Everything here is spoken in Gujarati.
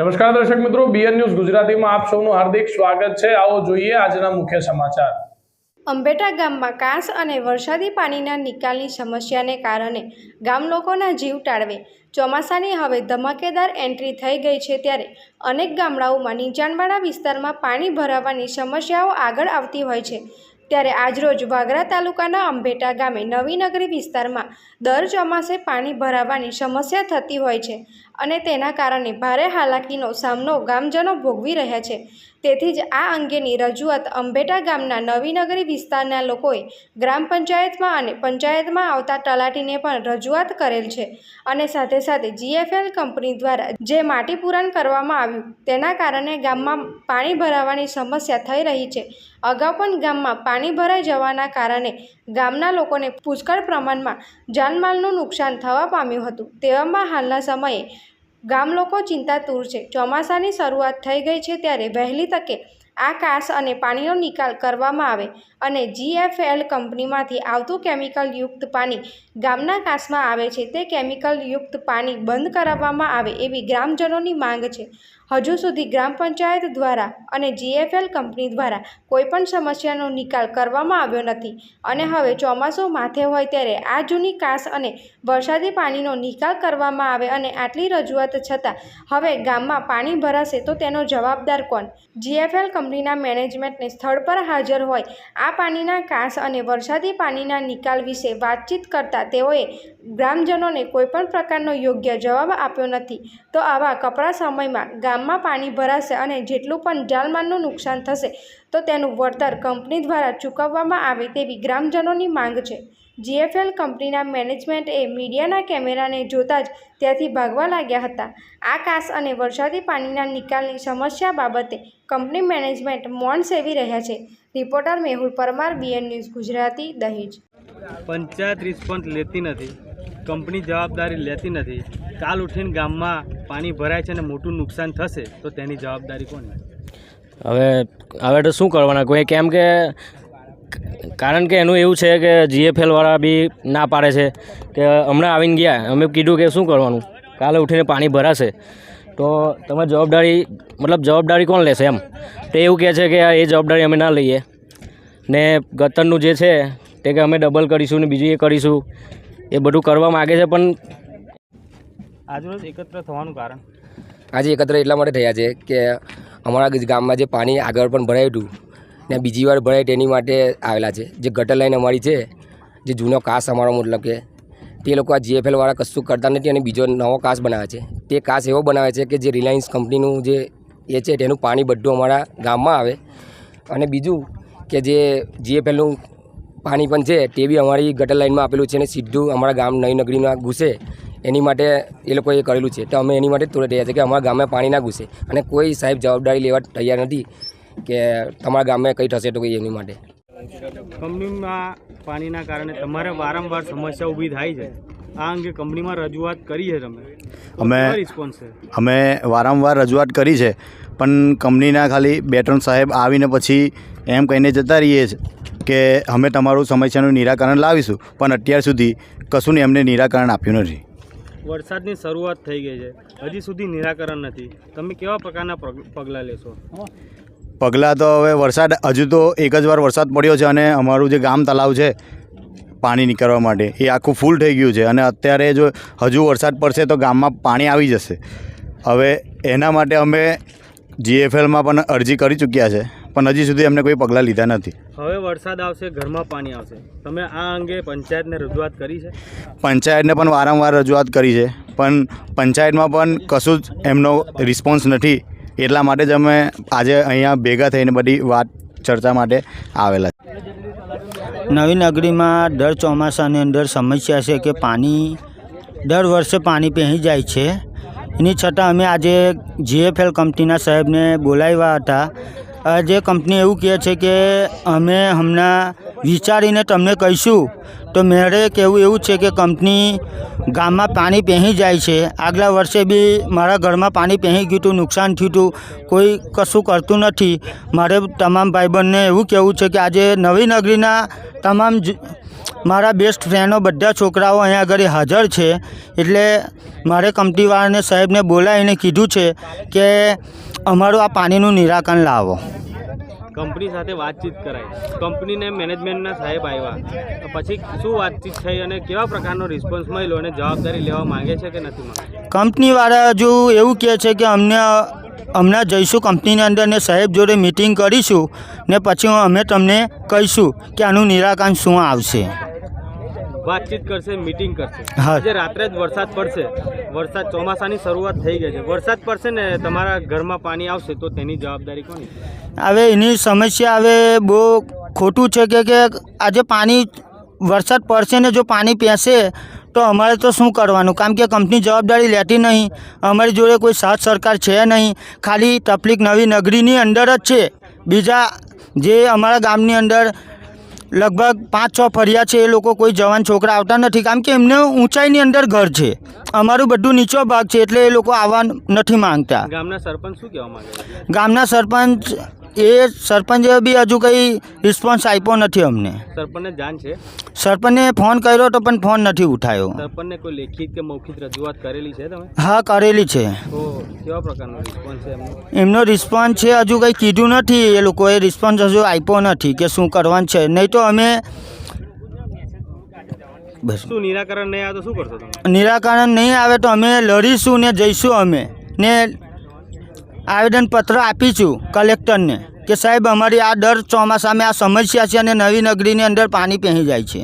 નમસ્કાર દર્શક મિત્રો બીએન ન્યૂઝ ગુજરાતીમાં આપ સૌનું હાર્દિક સ્વાગત છે. આવો જોઈએ આજના મુખ્ય સમાચાર. અંબેટા ગામમાં કાંસ અને વરસાદી પાણીના નિકાલની સમસ્યાને કારણે ગામ લોકોના જીવ ટાળવે. ચોમાસાની હવે ધમાકેદાર એન્ટ્રી થઈ ગઈ છે ત્યારે અનેક ગામડાઓમાં નીચાણવાળા વિસ્તારમાં પાણી ભરાવાની સમસ્યાઓ આગળ આવતી હોય છે. ત્યારે આજરોજ વાગરા તાલુકાના અંભેટા ગામે નવીનગરી વિસ્તારમાં દર ચોમાસે પાણી ભરાવાની સમસ્યા થતી હોય છે અને તેના કારણે ભારે હાલાકીનો સામનો ગામજનો ભોગવી રહ્યા છે. તેથી જ આ અંગેની રજૂઆત અંબેટા ગામના નવીનગરી વિસ્તારના લોકોએ ગ્રામ પંચાયતમાં અને પંચાયતમાં આવતા તલાટીને પણ રજૂઆત કરેલ છે. અને સાથે સાથે જીએફએલ કંપની દ્વારા જે માટી પૂરણ કરવામાં આવ્યું તેના કારણે ગામમાં પાણી ભરાવાની સમસ્યા થઈ રહી છે. અગાઉ પણ ગામમાં પાણી ભરાઈ જવાના કારણે ગામના લોકોને પુષ્કળ પ્રમાણમાં જાનમાલનું નુકસાન થવા પામ્યું હતું. તેવામાં હાલના સમયે ગામ લોકો ચિંતાતુર છે. ચોમાસાની શરૂઆત થઈ ગઈ છે ત્યારે વહેલી તકે આ કાસ અને પાણીનો નિકાલ કરવામાં આવે અને જીએફએલ કંપનીમાંથી આવતું કેમિકલયુક્ત પાણી ગામના કાસમાં આવે છે. તે કેમિકલયુક્ત પાણી બંધ કરાવવામાં આવે એવી ગ્રામજનોની માંગ છે. હજુ સુધી ગ્રામ પંચાયત દ્વારા અને જીએફએલ કંપની દ્વારા કોઈપણ સમસ્યાનો નિકાલ કરવામાં આવ્યો નથી અને હવે ચોમાસું માથે હોય ત્યારે આ જૂની કાસ અને વરસાદી પાણીનો નિકાલ કરવામાં આવે અને આટલી રજૂઆત છતાં હવે ગામમાં પાણી ભરાશે તો તેનો જવાબદાર કોણ? જીએફએલ કંપનીના મેનેજમેન્ટને સ્થળ પર હાજર હોય. આ પાણીના કાંસ અને વરસાદી પાણીના નિકાલ વિશે વાતચીત કરતા તેઓએ ગ્રામજનોને કોઈપણ પ્રકારનો યોગ્ય જવાબ આપ્યો નથી. તો આવા કપરા સમયમાં ગામમાં પાણી ભરાશે અને જેટલું પણ જાનમાલનું નુકસાન થશે તો તેનું વળતર કંપની દ્વારા ચૂકવવામાં આવે તેવી ગ્રામજનોની માંગ છે. જીએફએલ કંપનીના મેનેજમેન્ટે મીડિયાના કેમેરાને જોતાં જ ત્યાંથી ભાગવા લાગ્યા હતા. આકાશ અને વરસાદી પાણીના નિકાલની સમસ્યા બાબતે કંપની મેનેજમેન્ટ મૌન સેવી રહ્યા છે. Reporter Mehul Parmar, BN news Gujarati, Dahej. Panchayat response લેતી નથી, કંપની જવાબદારી લેતી નથી. કાલ ઉઠીને ગામમાં પાણી ભરાય છે અને મોટું નુકસાન થશે, તો તેની જવાબદારી કોની? હવે હવે તો શું કરવાના? કોઈ કેમ કે કારણ કે એનું એવું છે કે જીએફએલવાળા બી ના પાડે છે. કે હમણાં આવીને ગયા અમે કીધું કે શું કરવાનું? કાલે ઉઠીને પાણી ભરાશે. તો તમે જવાબદારી મતલબ જવાબદારી કોણ લેશે એમ? તો એવું કહે છે કે એ જવાબદારી અમે ના લઈએ. ને ગતરનું જે છે તે કે અમે ડબલ કરીશું ને બીજું એ કરીશું એ બધું કરવા માગે છે પણ આજરોજ એકત્ર થવાનું કારણ? આજે એકત્ર એટલા માટે થયા છે કે અમારા ગામમાં જે પાણી આગળ પણ ભરાયું હતું, ને બીજી વાર ભરાય તેની માટે આવેલા છે. જે ગટર લાઈન અમારી છે, જે જૂનો કાસ અમારો મતલબ કે, તે લોકો આ જીએફએલવાળા કશું કરતા નથી અને બીજો નવો કાસ બનાવે છે. તે કાસ એવો બનાવે છે કે જે રિલાયન્સ કંપનીનું જે એ છે, તેનું પાણી બધું અમારા ગામમાં આવે. અને બીજું કે જે જીએફએલનું પાણી પણ છે, તે બી અમારી ગટર લાઈનમાં આપેલું છે અને સીધું અમારા ગામ નવી નગરીમાં ઘૂસે. એની માટે એ લોકોએ કરેલું છે. તો અમે એની માટે તોડે રહ્યા છે કે અમારા ગામમાં પાણી ના ઘૂસે. અને કોઈ સાહેબ જવાબદારી લેવા તૈયાર નથી કે તમારા ગામમાં કંઈ થશે તો કંઈ એની માટે. કંપનીમાં પાણીના કારણે તમારે વારંવાર સમસ્યા ઊભી થાય છે. આ અંગે કંપનીમાં રજૂઆત કરી છે તમે. અમે- રિસ્પોન્સ છે? અમે વારંવાર રજૂઆત કરી છે પણ કંપનીના ખાલી બે ત્રણ સાહેબ આવીને પછી એમ કહીને જતા રહીએ છે કે અમે તમારું સમસ્યાનું નિરાકરણ લાવીશું પણ અત્યાર સુધી કશું ને એમને નિરાકરણ આપ્યું નથી. વરસાદની શરૂઆત થઈ ગઈ છે. હજી સુધી નિરાકરણ નથી. તમે કેવા પ્રકારના પગલાં લેશો? પગલાં તો હવે વરસાદ, હજુ તો એક જ વાર વરસાદ પડ્યો છે અને અમારું જે ગામ તલાવ છે, પાણી નીકળવા માટે, એ આખું ફૂલ થઈ ગયું છે. અને અત્યારે જો હજુ વરસાદ પડશે તો ગામમાં પાણી આવી જશે. હવે એના માટે અમે જીએફએલમાં પણ અરજી કરી ચૂક્યા છે. પણ હજી સુધી અમને કોઈ પગલાં લીધા નથી. હવે વરસાદ આવશે ઘરમાં પાણી આવશે. તમે આ અંગે પંચાયતને રજૂઆત કરી છે? પંચાયતને પણ વારંવાર રજૂઆત કરી છે પણ પંચાયતમાં પણ કશું જ એમનો રિસ્પોન્સ નથી. એટલા માટે જ અમે આજે અહીંયા ભેગા થઈને બધી વાત ચર્ચા માટે આવેલા નવી નગરીમાં દર ચોમાસાની અંદર સમસ્યા છે કે પાણી દર વર્ષે પાણી પહેરી જાય છે. એની છતાં અમે આજે જીએફએલ કંપનીના સાહેબને બોલાવ્યા હતા. અ, જે કંપની એવું કહે છે કે અમે હમણાં વિચારીને તમને કહીશું. તો મેરે કહેવું એવું છે કે કંપની ગામમાં પાણી પહેરી જાય છે. આગલા વર્ષે બી મારા ઘરમાં પાણી પહેરી ગયું હતું નુકસાન થયું હતું કોઈ કશું કરતું નથી. મારે તમામ ભાઈબંધને એવું કહેવું છે કે આજે નવી નગરીના તમામ મારા બેસ્ટ ફ્રેન્ડો બધા છોકરાઓ અહીંયા આગળ હાજર છે. એટલે મારે કંપનીવાળાને સાહેબને બોલાવીને કીધું છે કે અમારું આ પાણીનું નિરાકરણ લાવો. કંપની સાથે વાતચીત કરાઈ કંપનીને મેનેજમેન્ટના સાહેબ આવ્યા પછી શું વાતચીત થઈ અને કેવા પ્રકારનો રિસ્પોન્સ મળ્યો અને જવાબદારી લેવા માંગે છે કે નથી કંપનીવાળા હજુ એવું કહે છે કે અમને હમણાં જઈશું કંપનીની અંદર ને સાહેબ જોડે મિટિંગ કરીશું ને પછી અમે તમને કહીશું કે આનું નિરાકરણ શું આવશે. વાતચીત કરશે મિટિંગ કરશે. હા. આજે રાત્રે જ વરસાદ પડશે. વરસાદ ચોમાસાની શરૂઆત થઈ ગઈ છે. વરસાદ પડશે ને તમારા ઘરમાં પાણી આવશે તો તેની જવાબદારી કોની? હવે એની સમસ્યા હવે બહુ ખોટું છે કે કે આજે પાણી વરસાદ પડશે ને જો પાણી પહેશે તો અમારે તો શું કરવાનું? કારણ કે કંપની જવાબદારી લેતી નહીં. અમારી જોડે કોઈ સાથ સરકાર છે નહીં. ખાલી તકલીફ નવી નગરીની અંદર જ છે. બીજા જે અમારા ગામની અંદર લગભગ પાંચ છ ફરિયા છે એ લોકો કોઈ જવાન છોકરા આવતા નથી. કારણ કે એમને ઊંચાઈની અંદર ઘર છે. અમારું બધું નીચો ભાગ છે એટલે એ લોકો આવવા નથી માંગતા. ગામના સરપંચ શું કહેવા માંગે ગામના સરપંચ એ સરપંચે બી હજુ કંઈ રિસ્પોન્સ આપ્યો નથી અમને. સરપંચને જાણ છે? સરપંચને ફોન કર્યો તો પણ ફોન નથી ઉઠાયો. સરપંચને કોઈ લેખિત કે મૌખિક રજૂઆત કરેલી છે તમે? હા કરેલી છે. તો કેવા પ્રકારનો રિસ્પોન્સ છે એમનો? એમનો રિસ્પોન્સ છે હજુ કંઈ કીધું નથી. એ લોકોએ રિસ્પોન્સ હજુ આપ્યો નથી કે શું કરવાનું છે. નહીં તો અમે બસ. શું નિરાકરણ નહીં આવે તો શું કરશો તમે? નિરાકરણ નહીં આવે તો અમે લડીશું ને જઈશું અમે. ને આવેદનપત્ર આપીશું કલેક્ટરને કે સાહેબ, અમારી આ દર ચોમાસામાં આ સમસ્યા છે અને નવી નગરીની અંદર પાણી પહેરી જાય છે.